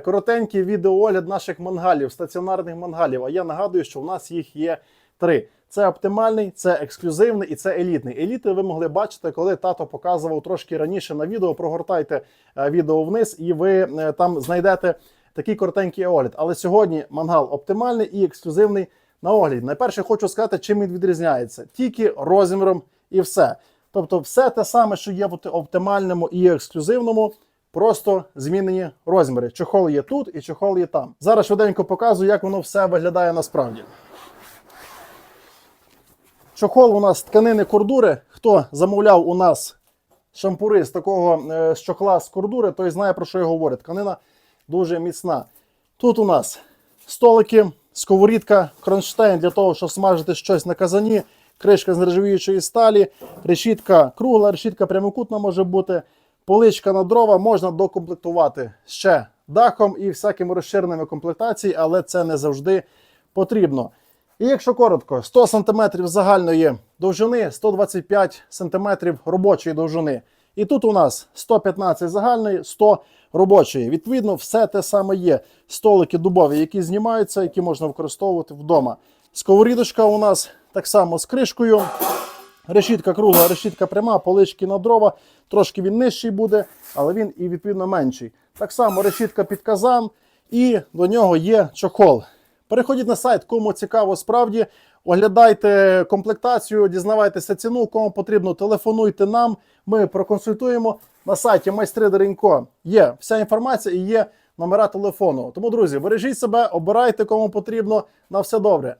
Коротенький відеоогляд наших мангалів, стаціонарних мангалів. А я нагадую, що в нас їх є три: це оптимальний, це ексклюзивний і це елітний. Еліти ви могли бачити, коли тато показував трошки раніше на відео. Прогортайте е, відео вниз, і ви е, там знайдете такий коротенький огляд. Але сьогодні мангал оптимальний і ексклюзивний на огляд. Найперше хочу сказати, чим він відрізняється. Тільки розміром і все. Тобто, все те саме, що є в оптимальному і ексклюзивному. Просто змінені розміри. Чохол є тут і чохол є там. Зараз швиденько показую, як воно все виглядає насправді. Чохол у нас тканини кордури. Хто замовляв у нас шампури з такого е, з чохла з кордури, той знає про що я говорю. Тканина дуже міцна. Тут у нас столики, сковорідка, кронштейн для того, щоб смажити щось на казані, кришка з нержавіючої сталі, решітка кругла, решітка прямокутна може бути, поличка на дрова можна докомплектувати ще дахом і всякими розширеними комплектаціями, але це не завжди потрібно. І якщо коротко, 100 см загальної довжини, 125 см робочої довжини. І тут у нас 115 загальної, 100 робочої. Відповідно, все те саме є. Столики дубові, які знімаються, які можна використовувати вдома. Сковорідочка у нас так само з кришкою. Решітка кругла, решітка пряма, полички на дрова. Трошки він нижчий буде, але він і відповідно менший. Так само решітка під казан, і до нього є чохол. Переходіть на сайт, кому цікаво справді. Оглядайте комплектацію, дізнавайтеся ціну, кому потрібно, телефонуйте нам. Ми проконсультуємо. На сайті майстри Деренько є вся інформація і є номера телефону. Тому, друзі, бережіть себе, обирайте кому потрібно. На все добре.